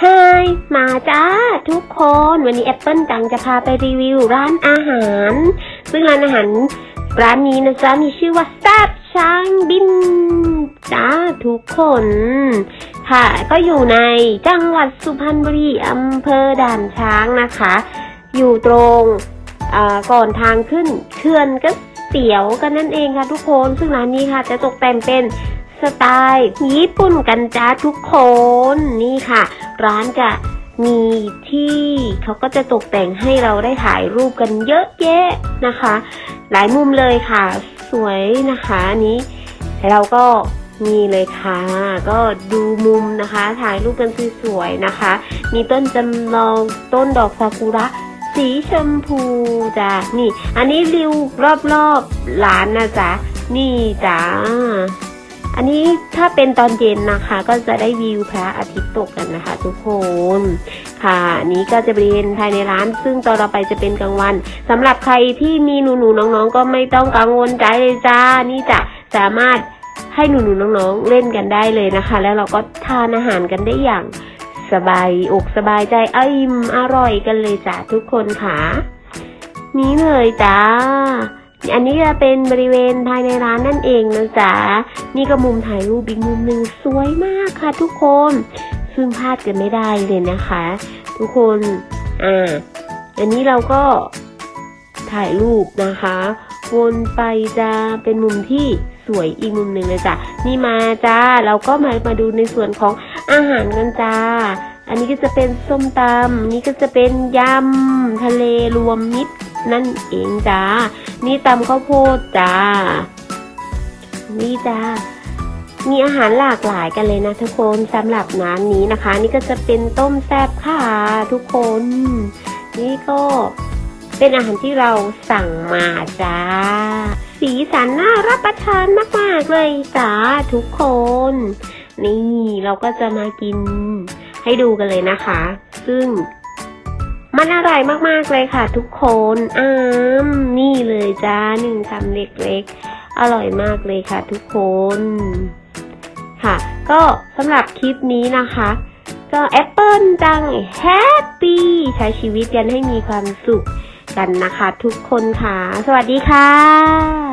ฮายมาจ้าทุกคนวันนี้แอปเปิลจังจะพาไปรีวิวร้านอาหาร ซึ่งร้านอาหารร้านนี้นะจ๊ะมีชื่อว่าแซ่บช้างบินจ้าทุกคน ค่ะก็อยู่ในจังหวัดสุพรรณบุรีอำเภอด่านช้างนะคะ อยู่ตรงก่อนทางขึ้นเขื่อนก็เสียวกันนั่นเองค่ะทุกคนซึ่งร้านนี้ค่ะจะตกแต่งเป็นสไตล์ญี่ปุ่นกันจ้าทุกคนนี่ค่ะ ร้านจะมีที่เขาก็จะตกแต่งให้เราได้ถ่ายรูปกันเยอะแยะนะคะ หลายมุมเลยค่ะ สวยนะคะนนี้เราก็มีเลยค่ะ ก็ดูมุมนะคะ ถ่ายรูปกันสวยๆนะคะ มีต้นจำลองต้นดอกซากุระสีชมพูจ้ะนี่ อันนี้ริวรอบๆร้านนะจ๊ะนี่จ้า อันนี้ถ้าเป็นตอนเย็นนะคะ ก็จะได้วิวพระอาทิตย์ตกกันนะคะ ทุกคนค่ะอันนี้ก็จะเป็นภายในร้าน ซึ่งตอนเราไปจะเป็นกลางวันสำหรับใครที่มีหนูๆน้องๆ ก็ไม่ต้องกังวลใจเลยจ้านี่จะสามารถให้หนูๆน้องๆเล่นกันได้เลยนะคะ แล้วเราก็ทานอาหารกันได้อย่างสบายอกสบายใจอิ่มอร่อยกันเลยจ้ะทุกคนค่ะนี้เลยจ้า อันนี้จะเป็นบริเวณภายในร้านนั่นเองนะจ๊ะ นี่ก็มุมถ่ายรูปอีกมุมหนึ่งสวยมากค่ะทุกคน ซึ่งพลาดกันไม่ได้เลยนะคะ ทุกคน อ่า อันนี้เราก็ถ่ายรูปนะคะ วนไปจะเป็นมุมที่สวยอีกมุมหนึ่งเลยจ้ะ นี่มาจ้า เราก็มามาดูในส่วนของอาหารกันจ้า อันนี้ก็จะเป็นส้มตำนี่ก็จะเป็นยำทะเลรวมมิตรนั่นเองจ้า นี่ตำข้าวโพดจ้า นี่จ้า มีอาหารหลากหลายกันเลยนะทุกคนสำหรับร้านนี้นะคะ นี่ก็จะเป็นต้มแซ่บค่ะทุกคน นี่ก็เป็นอาหารที่เราสั่งมาจ้า สีสันน่ารับประทานมากๆเลยจ้าทุกคน นี่เราก็จะมากินให้ดูกันเลยนะคะ ซึ่ง มันอร่อยมากๆเลยค่ะทุกคนอ้ามนี่เลยจ้าหนึ่งคำเล็กๆ อร่อยมากเลยค่ะทุกคน ค่ะ ก็สำหรับคลิปนี้นะคะ ก็แอปเปิลจังแฮปปี้ใช้ชีวิตกันให้มีความสุขกันนะคะทุกคนค่ะ สวัสดีค่ะ